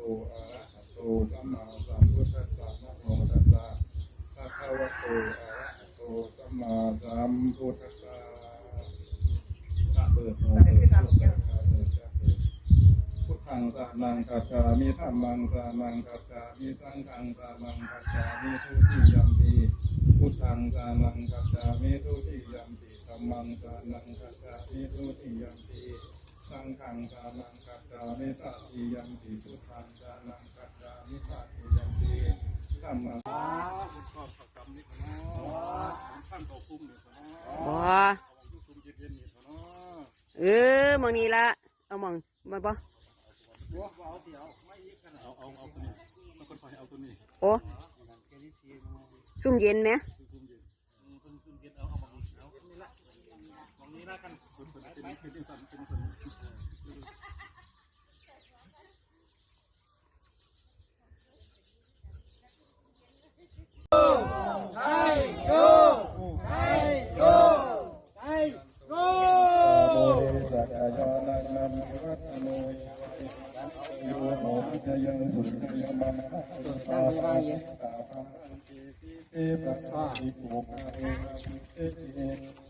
โอะระหะโตสัมมาสัมพุทธัสสะนะโมตัสสะภะคะวะโตอะระหะโตสัมมาสัมพุทธัสสะพระเบิดโมเบิดพุทธัสสะเบิดจะเบิดพุทังสานังคัจฉามิธัมมังสานังคัจฉามิสังฆังสานังคัจฉามิทุติยัมปีพุทธังสานังคัจฉามิทุติยัมปีธัมมังสานังคัจฉามิทุติยัมปี สังฆังสานังกัจจามิตติยัมปิพุทธังสานังกัจจามิตติยัมปิธัมมังข้อประกรรมนี่ขนาะท่านต่อคุ้มนี่ขนาะบ่ยุคุมเย็นๆนี่ขนาะเออมองนี้ละเอามองมาบ่ว้าวเอาเดี๋ยวไม่อีกขนาดเอาเอาเอาตัวนี้ต้องคนไปเอาตัวนี้โอ้ซุ่มเย็นไหมคุมเย็นคุมคุมเย็นเอาเอามองนี้เอานี่ละมอง นี้ละกันคนคนเป็นเป็นสันเป็นสันโมสัจจานังนัมวัตโนโยโมจะยังสุขยังมังสุตาภาตาภาติเตปัสสะอิโกภาเวนะสุเตเจสัพพะพุทธานังกัปปะ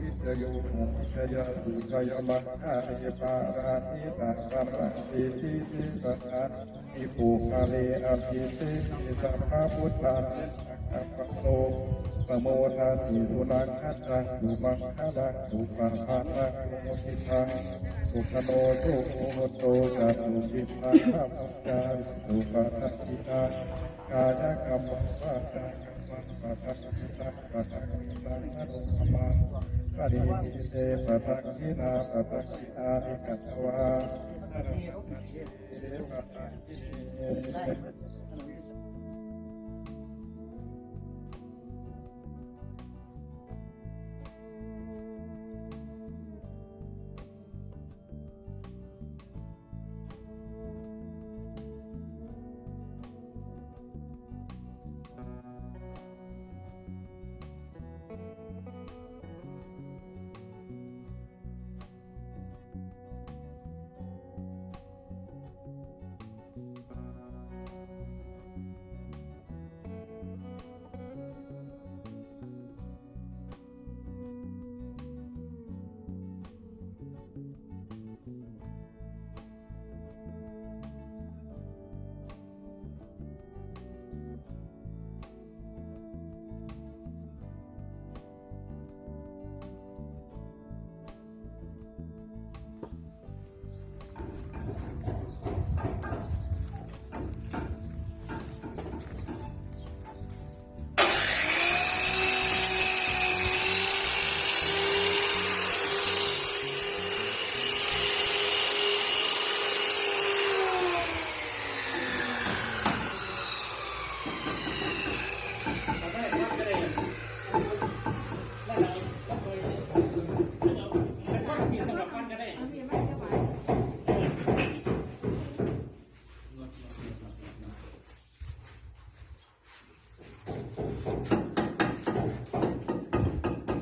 วิจโยโมชยาสุขยมังคาเยปาราติตาปาราติติติสัทธาอิภูคาเลอภิเตติสัพพะพุทธานังกัปปะโตปโมทาติสุนังคัจจังสุมังคลังสุปังภานังโมทิทังสุขโนโตโมโตจาตุปิปังข้าพเจ้าสุปะทัติตากายกรรมวาจากรรมปะทังตังปะทังตังอนุ ปมาปริมิเตปะทังกินาปะทังกินานิกัตวาอรหันติเตปะทังกิเน